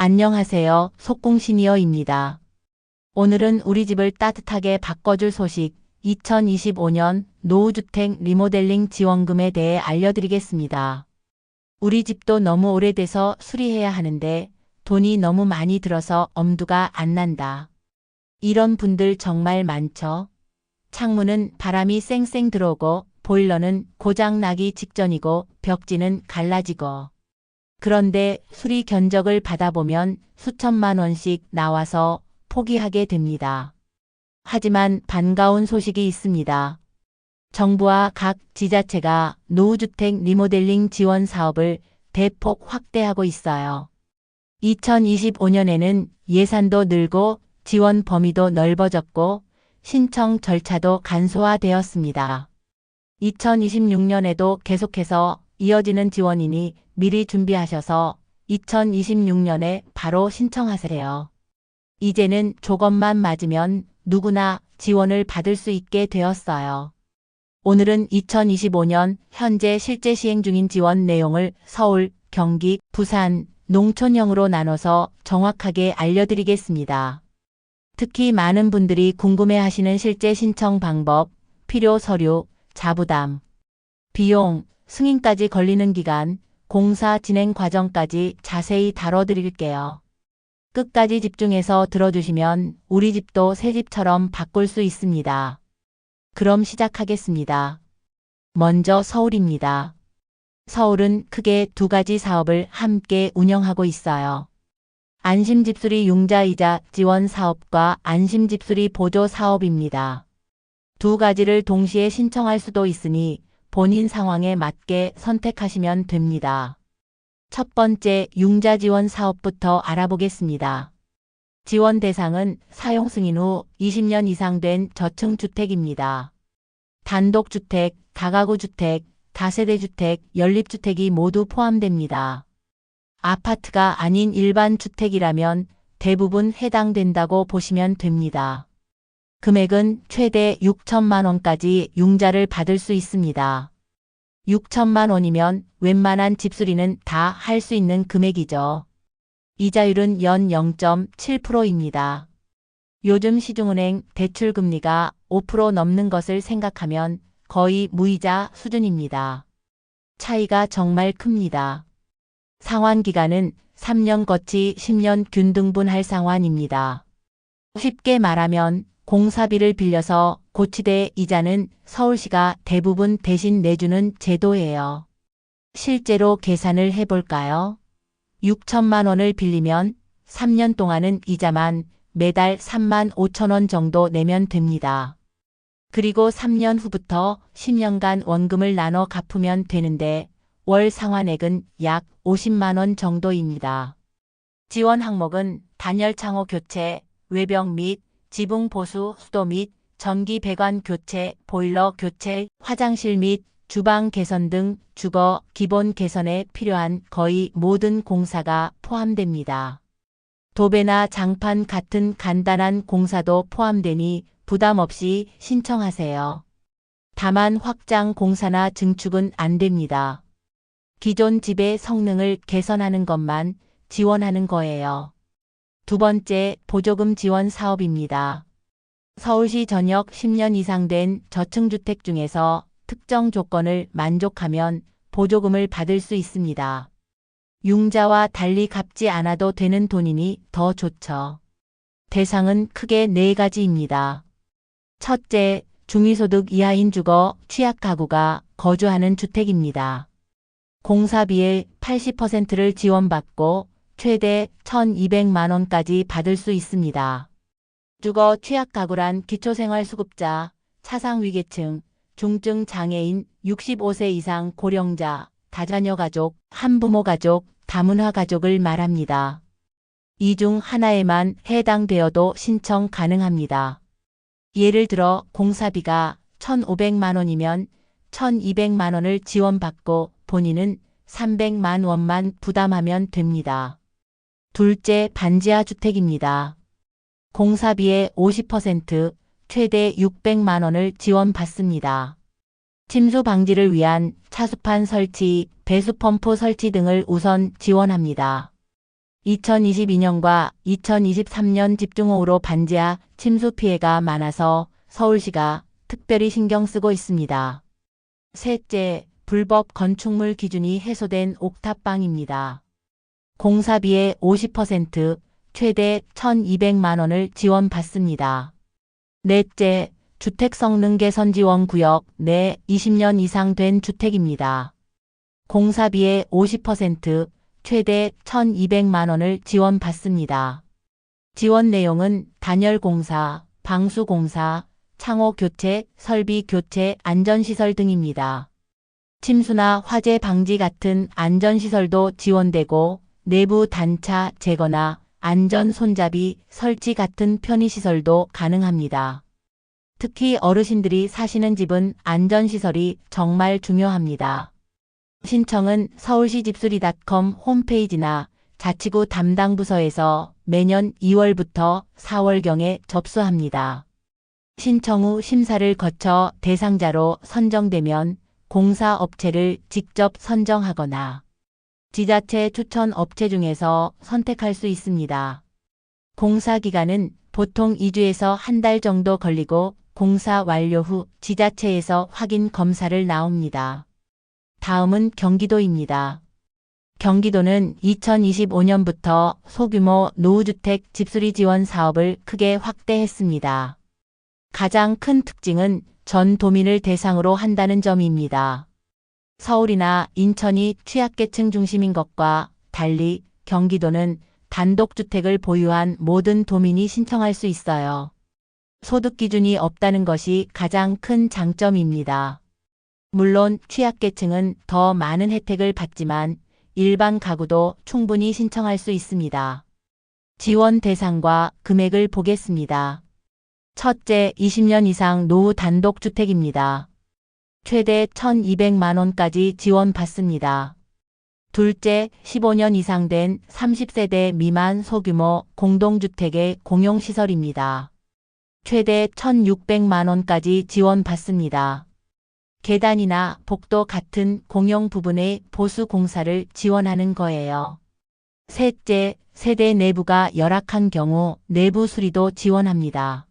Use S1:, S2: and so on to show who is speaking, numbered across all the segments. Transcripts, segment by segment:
S1: 안녕하세요. 속공시니어입니다. 오늘은 우리 집을 따뜻하게 바꿔줄 소식 2025년 노후주택 리모델링 지원금에 대해 알려드리겠습니다. 우리 집도 너무 오래돼서 수리해야 하는데 돈이 너무 많이 들어서 엄두가 안 난다. 이런 분들 정말 많죠? 창문은 바람이 쌩쌩 들어오고 보일러는 고장 나기 직전이고 벽지는 갈라지고 그런데 수리 견적을 받아보면 수천만 원씩 나와서 포기하게 됩니다. 하지만 반가운 소식이 있습니다. 정부와 각 지자체가 노후주택 리모델링 지원 사업을 대폭 확대하고 있어요. 2025년에는 예산도 늘고 지원 범위도 넓어졌고 신청 절차도 간소화되었습니다. 2026년에도 계속해서 이어지는 지원이니 미리 준비하셔서 2026년에 바로 신청하세요. 이제는 조건만 맞으면 누구나 지원을 받을 수 있게 되었어요. 오늘은 2025년 현재 실제 시행 중인 지원 내용을 서울, 경기, 부산, 농촌형으로 나눠서 정확하게 알려드리겠습니다. 특히 많은 분들이 궁금해하시는 실제 신청 방법, 필요 서류, 자부담, 비용, 승인까지 걸리는 기간, 공사 진행 과정까지 자세히 다뤄드릴게요. 끝까지 집중해서 들어주시면 우리 집도 새 집처럼 바꿀 수 있습니다. 그럼 시작하겠습니다. 먼저 서울입니다. 서울은 크게 두 가지 사업을 함께 운영하고 있어요. 안심집수리 융자이자 지원 사업과 안심집수리 보조 사업입니다. 두 가지를 동시에 신청할 수도 있으니 본인 상황에 맞게 선택하시면 됩니다. 첫 번째 융자 지원 사업부터 알아보겠습니다. 지원 대상은 사용 승인 후 20년 이상 된 저층 주택입니다. 단독주택, 다가구주택, 다세대주택, 연립주택이 모두 포함됩니다. 아파트가 아닌 일반 주택이라면 대부분 해당된다고 보시면 됩니다. 금액은 최대 6천만 원까지 융자를 받을 수 있습니다. 6천만 원이면 웬만한 집수리는 다 할 수 있는 금액이죠. 이자율은 연 0.7%입니다. 요즘 시중은행 대출금리가 5% 넘는 것을 생각하면 거의 무이자 수준입니다. 차이가 정말 큽니다. 상환 기간은 3년 거치 10년 균등분할 상환입니다. 쉽게 말하면 공사비를 빌려서 고치대 이자는 서울시가 대부분 대신 내주는 제도예요. 실제로 계산을 해볼까요? 6천만 원을 빌리면 3년 동안은 이자만 매달 3만 5천 원 정도 내면 됩니다. 그리고 3년 후부터 10년간 원금을 나눠 갚으면 되는데 월 상환액은 약 50만 원 정도입니다. 지원 항목은 단열 창호 교체, 외벽 및 지붕 보수, 수도 및 전기 배관 교체, 보일러 교체, 화장실 및 주방 개선 등 주거 기본 개선에 필요한 거의 모든 공사가 포함됩니다. 도배나 장판 같은 간단한 공사도 포함되니 부담 없이 신청하세요. 다만 확장 공사나 증축은 안 됩니다. 기존 집의 성능을 개선하는 것만 지원하는 거예요. 두 번째, 보조금 지원 사업입니다. 서울시 전역 10년 이상 된 저층주택 중에서 특정 조건을 만족하면 보조금을 받을 수 있습니다. 융자와 달리 갚지 않아도 되는 돈이니 더 좋죠. 대상은 크게 네 가지입니다. 첫째, 중위소득 이하인 주거 취약 가구가 거주하는 주택입니다. 공사비의 80%를 지원받고 최대 1,200만 원까지 받을 수 있습니다. 주거 취약 가구란 기초생활수급자, 차상위계층, 중증 장애인, 65세 이상 고령자, 다자녀 가족, 한부모 가족, 다문화 가족을 말합니다. 이 중 하나에만 해당되어도 신청 가능합니다. 예를 들어 공사비가 1,500만 원이면 1,200만 원을 지원받고 본인은 300만 원만 부담하면 됩니다. 둘째 반지하 주택입니다. 공사비의 50% 최대 600만 원을 지원받습니다. 침수 방지를 위한 차수판 설치, 배수 펌프 설치 등을 우선 지원합니다. 2022년과 2023년 집중호우로 반지하 침수 피해가 많아서 서울시가 특별히 신경 쓰고 있습니다. 셋째, 불법 건축물 기준이 해소된 옥탑방입니다. 공사비의 50% 최대 1,200만 원을 지원받습니다. 넷째, 주택 성능 개선 지원 구역 내 20년 이상 된 주택입니다. 공사비의 50% 최대 1,200만 원을 지원받습니다. 지원 내용은 단열 공사, 방수 공사, 창호 교체, 설비 교체, 안전시설 등입니다. 침수나 화재 방지 같은 안전시설도 지원되고 내부 단차 제거나 안전 손잡이 설치 같은 편의시설도 가능합니다. 특히 어르신들이 사시는 집은 안전시설이 정말 중요합니다. 신청은 서울시 집수리닷컴 홈페이지나 자치구 담당 부서에서 매년 2월부터 4월경에 접수합니다. 신청 후 심사를 거쳐 대상자로 선정되면 공사 업체를 직접 선정하거나 지자체 추천 업체 중에서 선택할 수 있습니다. 공사 기간은 보통 2주에서 한 달 정도 걸리고 공사 완료 후 지자체에서 확인 검사를 나옵니다. 다음은 경기도입니다. 경기도는 2025년부터 소규모 노후주택 집수리 지원 사업을 크게 확대했습니다. 가장 큰 특징은 전 도민을 대상으로 한다는 점입니다. 서울이나 인천이 취약계층 중심인 것과 달리 경기도는 단독주택을 보유한 모든 도민이 신청할 수 있어요. 소득 기준이 없다는 것이 가장 큰 장점입니다. 물론 취약계층은 더 많은 혜택을 받지만 일반 가구도 충분히 신청할 수 있습니다. 지원 대상과 금액을 보겠습니다. 첫째, 20년 이상 노후 단독주택입니다. 최대 1,200만 원까지 지원받습니다. 둘째, 15년 이상 된 30세대 미만 소규모 공동주택의 공용시설입니다. 최대 1,600만 원까지 지원받습니다. 계단이나 복도 같은 공용 부분의 보수 공사를 지원하는 거예요. 셋째, 세대 내부가 열악한 경우 내부 수리도 지원합니다.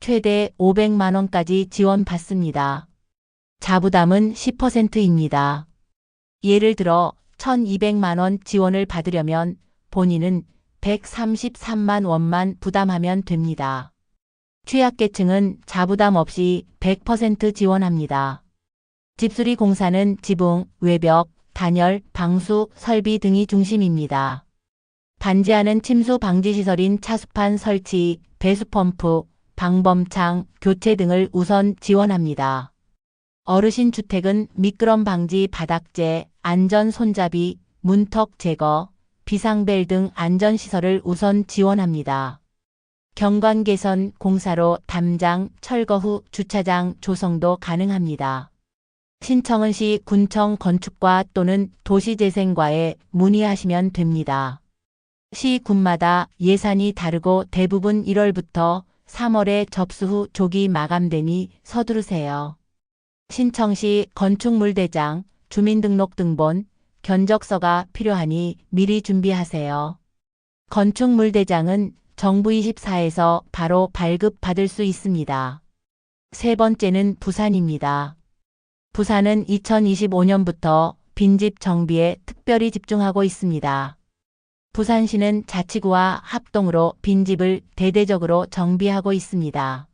S1: 최대 500만 원까지 지원받습니다. 자부담은 10%입니다. 예를 들어 1200만 원 지원을 받으려면 본인은 133만 원만 부담하면 됩니다. 취약계층은 자부담 없이 100% 지원합니다. 집수리 공사는 지붕, 외벽, 단열, 방수, 설비 등이 중심입니다. 반지하는 침수 방지 시설인 차수판 설치, 배수펌프, 방범창, 교체 등을 우선 지원합니다. 어르신 주택은 미끄럼 방지 바닥재, 안전 손잡이, 문턱 제거, 비상벨 등 안전시설을 우선 지원합니다. 경관 개선 공사로 담장, 철거 후 주차장 조성도 가능합니다. 신청은 시 군청 건축과 또는 도시재생과에 문의하시면 됩니다. 시 군마다 예산이 다르고 대부분 1월부터 3월에 접수 후 조기 마감되니 서두르세요. 신청 시 건축물대장, 주민등록등본, 견적서가 필요하니 미리 준비하세요. 건축물대장은 정부 24에서 바로 발급받을 수 있습니다. 세 번째는 부산입니다. 부산은 2025년부터 빈집 정비에 특별히 집중하고 있습니다. 부산시는 자치구와 합동으로 빈집을 대대적으로 정비하고 있습니다.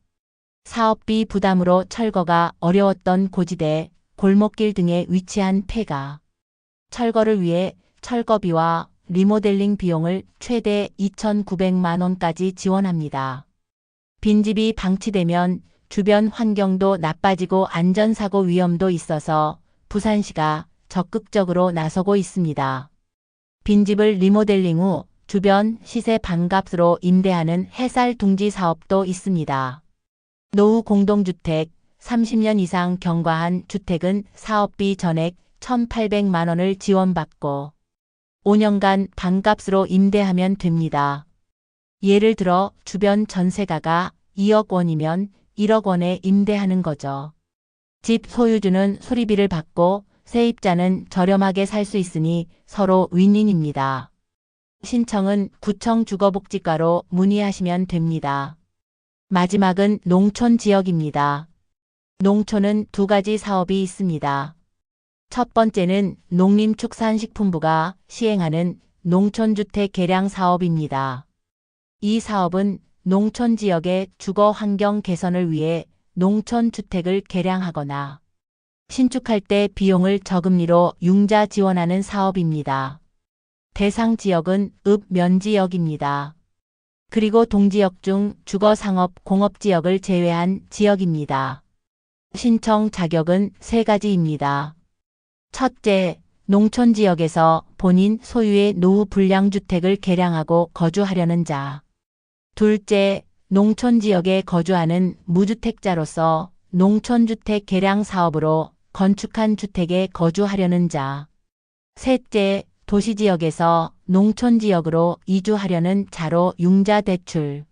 S1: 사업비 부담으로 철거가 어려웠던 고지대, 골목길 등에 위치한 폐가 철거를 위해 철거비와 리모델링 비용을 최대 2,900만 원까지 지원합니다. 빈집이 방치되면 주변 환경도 나빠지고 안전사고 위험도 있어서 부산시가 적극적으로 나서고 있습니다. 빈집을 리모델링 후 주변 시세 반값으로 임대하는 해살 둥지 사업도 있습니다. 노후 공동주택 30년 이상 경과한 주택은 사업비 전액 1,800만 원을 지원받고 5년간 반값으로 임대하면 됩니다. 예를 들어 주변 전세가가 2억 원이면 1억 원에 임대하는 거죠. 집 소유주는 수리비를 받고 세입자는 저렴하게 살 수 있으니 서로 윈윈입니다. 신청은 구청 주거복지과로 문의하시면 됩니다. 마지막은 농촌 지역입니다. 농촌은 두 가지 사업이 있습니다. 첫 번째는 농림축산식품부가 시행하는 농촌주택 개량 사업입니다. 이 사업은 농촌 지역의 주거 환경 개선을 위해 농촌 주택을 개량하거나 신축할 때 비용을 저금리로 융자 지원하는 사업입니다. 대상 지역은 읍면 지역입니다. 그리고 동지역 중 주거 상업 공업 지역을 제외한 지역입니다. 신청 자격은 세 가지입니다. 첫째, 농촌 지역에서 본인 소유의 노후 불량 주택을 개량하고 거주하려는 자. 둘째, 농촌 지역에 거주하는 무주택자로서 농촌주택 개량 사업으로 건축한 주택에 거주하려는 자. 셋째, 도시 지역에서 농촌 지역으로 이주하려는 자로 융자 대출.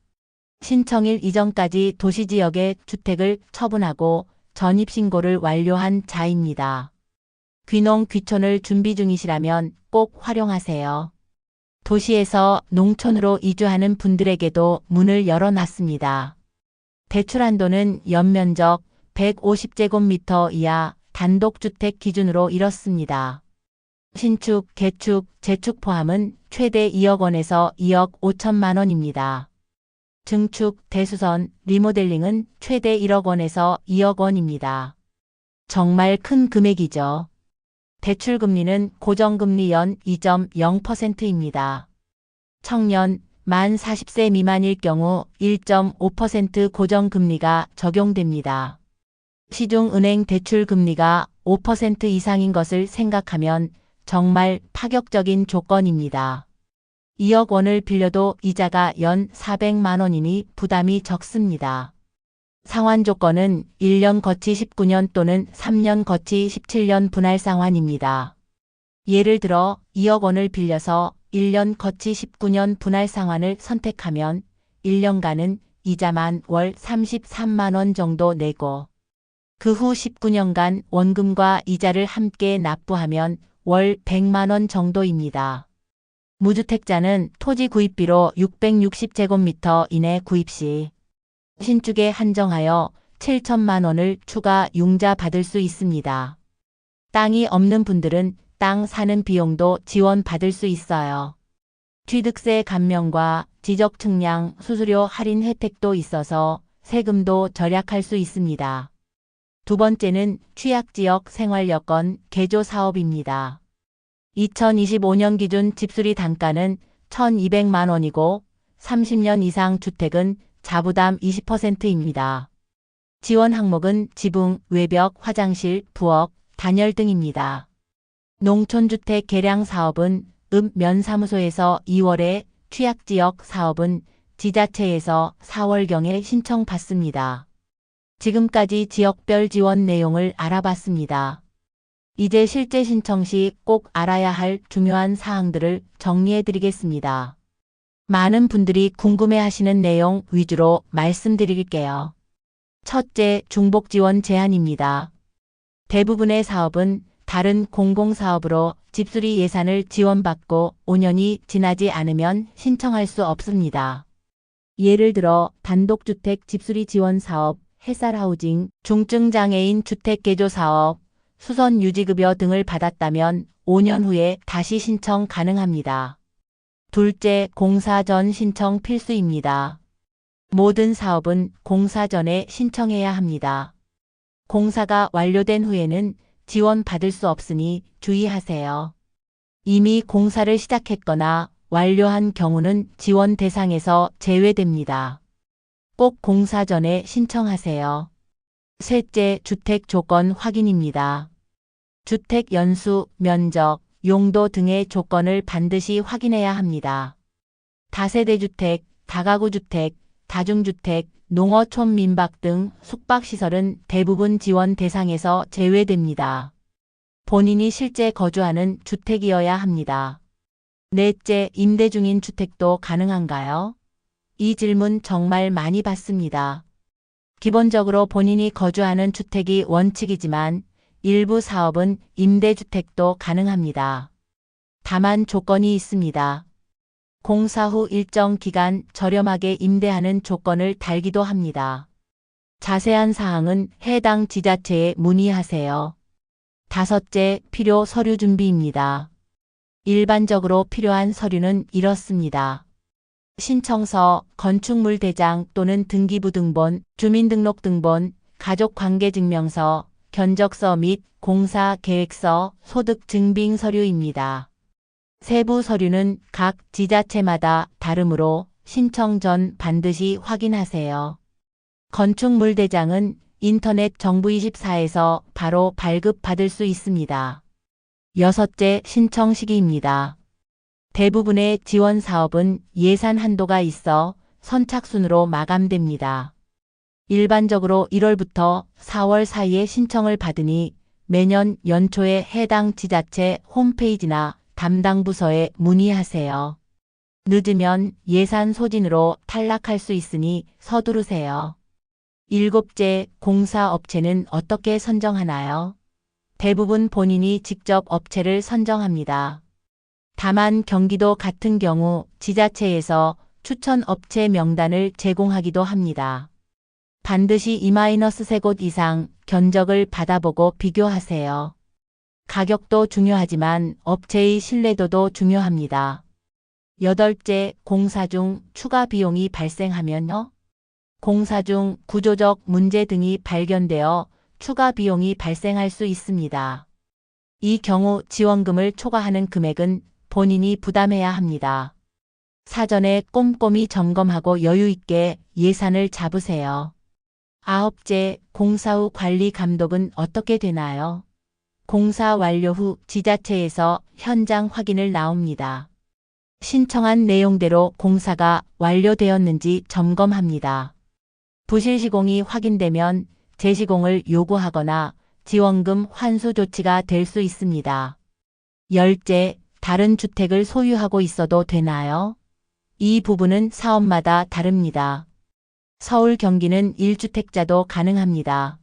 S1: 신청일 이전까지 도시 지역의 주택을 처분하고 전입 신고를 완료한 자입니다. 귀농 귀촌을 준비 중이시라면 꼭 활용하세요. 도시에서 농촌으로 이주하는 분들에게도 문을 열어놨습니다. 대출 한도는 연면적 150제곱미터 이하 단독주택 기준으로 이렇습니다. 신축, 개축, 재축 포함은 최대 2억 원에서 2억 5천만 원입니다. 증축, 대수선, 리모델링은 최대 1억 원에서 2억 원입니다. 정말 큰 금액이죠. 대출 금리는 고정금리 연 2.0%입니다. 청년, 만 40세 미만일 경우 1.5% 고정금리가 적용됩니다. 시중은행 대출 금리가 5% 이상인 것을 생각하면 정말 파격적인 조건입니다. 2억 원을 빌려도 이자가 연 400만 원이니 부담이 적습니다. 상환 조건은 1년 거치 19년 또는 3년 거치 17년 분할 상환입니다. 예를 들어 2억 원을 빌려서 1년 거치 19년 분할 상환을 선택하면 1년간은 이자만 월 33만 원 정도 내고 그 후 19년간 원금과 이자를 함께 납부하면 월 100만 원 정도입니다. 무주택자는 토지 구입비로 660제곱미터 이내 구입 시 신축에 한정하여 7천만 원을 추가 융자 받을 수 있습니다. 땅이 없는 분들은 땅 사는 비용도 지원받을 수 있어요. 취득세 감면과 지적 측량 수수료 할인 혜택도 있어서 세금도 절약할 수 있습니다. 두 번째는 취약지역 생활여건 개조 사업입니다. 2025년 기준 집수리 단가는 1,200만 원이고 30년 이상 주택은 자부담 20%입니다. 지원 항목은 지붕, 외벽, 화장실, 부엌, 단열 등입니다. 농촌주택 개량 사업은 읍면사무소에서 2월에 취약지역 사업은 지자체에서 4월경에 신청받습니다. 지금까지 지역별 지원 내용을 알아봤습니다. 이제 실제 신청 시 꼭 알아야 할 중요한 사항들을 정리해 드리겠습니다. 많은 분들이 궁금해 하시는 내용 위주로 말씀드릴게요. 첫째, 중복 지원 제한입니다. 대부분의 사업은 다른 공공사업으로 집수리 예산을 지원받고 5년이 지나지 않으면 신청할 수 없습니다. 예를 들어 단독주택 집수리 지원 사업, 햇살하우징, 중증장애인 주택개조 사업, 수선 유지급여 등을 받았다면 5년 후에 다시 신청 가능합니다. 둘째, 공사 전 신청 필수입니다. 모든 사업은 공사 전에 신청해야 합니다. 공사가 완료된 후에는 지원 받을 수 없으니 주의하세요. 이미 공사를 시작했거나 완료한 경우는 지원 대상에서 제외됩니다. 꼭 공사 전에 신청하세요. 셋째, 주택 조건 확인입니다. 주택 연수, 면적, 용도 등의 조건을 반드시 확인해야 합니다. 다세대주택, 다가구주택, 다중주택, 농어촌 민박 등 숙박시설은 대부분 지원 대상에서 제외됩니다. 본인이 실제 거주하는 주택이어야 합니다. 넷째, 임대 중인 주택도 가능한가요? 이 질문 정말 많이 받습니다. 기본적으로 본인이 거주하는 주택이 원칙이지만 일부 사업은 임대주택도 가능합니다. 다만 조건이 있습니다. 공사 후 일정 기간 저렴하게 임대하는 조건을 달기도 합니다. 자세한 사항은 해당 지자체에 문의하세요. 다섯째, 필요 서류 준비입니다. 일반적으로 필요한 서류는 이렇습니다. 신청서, 건축물 대장 또는 등기부 등본, 주민등록 등본, 가족관계증명서, 견적서 및 공사 계획서, 소득 증빙 서류입니다. 세부 서류는 각 지자체마다 다르므로 신청 전 반드시 확인하세요. 건축물 대장은 인터넷 정부24에서 바로 발급받을 수 있습니다. 여섯째 신청 시기입니다. 대부분의 지원 사업은 예산 한도가 있어 선착순으로 마감됩니다. 일반적으로 1월부터 4월 사이에 신청을 받으니 매년 연초에 해당 지자체 홈페이지나 담당 부서에 문의하세요. 늦으면 예산 소진으로 탈락할 수 있으니 서두르세요. 일곱째, 공사 업체는 어떻게 선정하나요? 대부분 본인이 직접 업체를 선정합니다. 다만 경기도 같은 경우 지자체에서 추천 업체 명단을 제공하기도 합니다. 반드시 2-3곳 이상 견적을 받아보고 비교하세요. 가격도 중요하지만 업체의 신뢰도도 중요합니다. 여덟째, 공사 중 추가 비용이 발생하면요. 공사 중 구조적 문제 등이 발견되어 추가 비용이 발생할 수 있습니다. 이 경우 지원금을 초과하는 금액은 본인이 부담해야 합니다. 사전에 꼼꼼히 점검하고 여유 있게 예산을 잡으세요. 아홉째, 공사 후 관리 감독은 어떻게 되나요? 공사 완료 후 지자체에서 현장 확인을 나옵니다. 신청한 내용대로 공사가 완료되었는지 점검합니다. 부실 시공이 확인되면 재시공을 요구하거나 지원금 환수 조치가 될 수 있습니다. 열째, 다른 주택을 소유하고 있어도 되나요? 이 부분은 사업마다 다릅니다. 서울 경기는 1주택자도 가능합니다.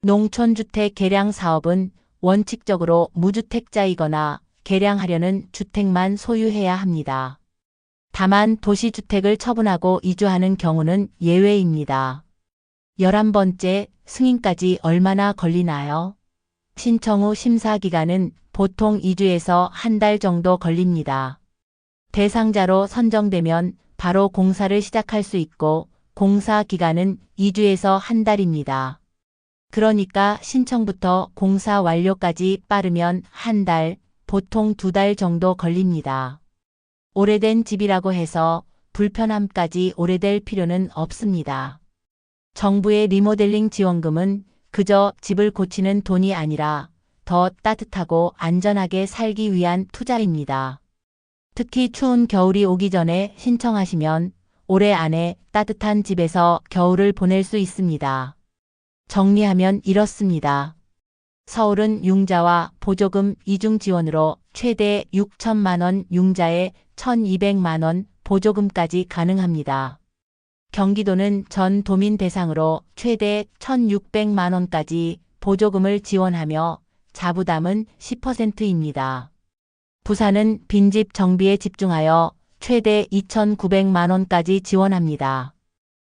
S1: 농촌주택 개량 사업은 원칙적으로 무주택자이거나 개량하려는 주택만 소유해야 합니다. 다만 도시주택을 처분하고 이주하는 경우는 예외입니다. 11번째, 승인까지 얼마나 걸리나요? 신청 후 심사 기간은 보통 2주에서 한 달 정도 걸립니다. 대상자로 선정되면 바로 공사를 시작할 수 있고 공사 기간은 2주에서 한 달입니다. 그러니까 신청부터 공사 완료까지 빠르면 한 달, 보통 두 달 정도 걸립니다. 오래된 집이라고 해서 불편함까지 오래될 필요는 없습니다. 정부의 리모델링 지원금은 그저 집을 고치는 돈이 아니라 더 따뜻하고 안전하게 살기 위한 투자입니다. 특히 추운 겨울이 오기 전에 신청하시면 올해 안에 따뜻한 집에서 겨울을 보낼 수 있습니다. 정리하면 이렇습니다. 서울은 융자와 보조금 이중 지원으로 최대 6천만 원 융자에 1,200만 원 보조금까지 가능합니다. 경기도는 전 도민 대상으로 최대 1,600만 원까지 보조금을 지원하며 자부담은 10%입니다. 부산은 빈집 정비에 집중하여 최대 2,900만 원까지 지원합니다.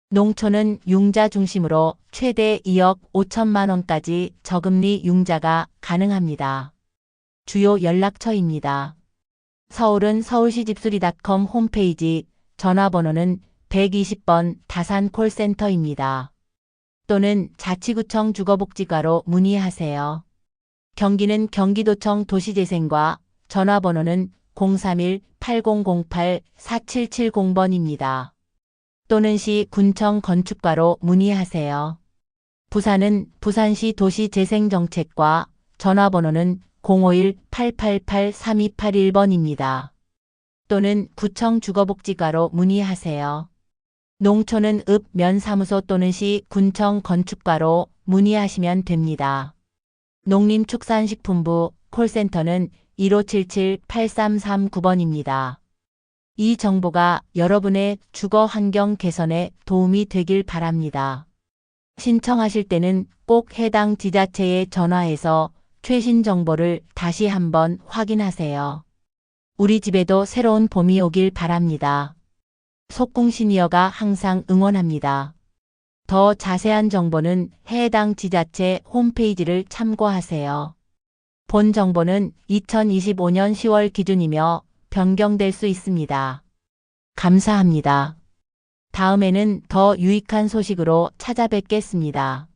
S1: 농촌은 융자 중심으로 최대 2억 5천만 원까지 저금리 융자가 가능합니다. 주요 연락처입니다. 서울은 서울시 집수리닷컴 홈페이지 전화번호는 120번 다산 콜센터입니다. 또는 자치구청 주거복지과로 문의하세요. 경기는 경기도청 도시재생과 전화번호는 031-8008-4770번입니다. 또는 시 군청 건축과로 문의하세요. 부산은 부산시 도시재생정책과 전화번호는 051-888-3281번입니다. 또는 구청 주거복지과로 문의하세요. 농촌은 읍 면사무소 또는 시 군청 건축과로 문의하시면 됩니다. 농림축산식품부 콜센터는 1577-8339번입니다. 이 정보가 여러분의 주거 환경 개선에 도움이 되길 바랍니다. 신청하실 때는 꼭 해당 지자체에 전화해서 최신 정보를 다시 한번 확인하세요. 우리 집에도 새로운 봄이 오길 바랍니다. 속궁 시니어가 항상 응원합니다. 더 자세한 정보는 해당 지자체 홈페이지를 참고하세요. 본 정보는 2025년 10월 기준이며 변경될 수 있습니다. 감사합니다. 다음에는 더 유익한 소식으로 찾아뵙겠습니다.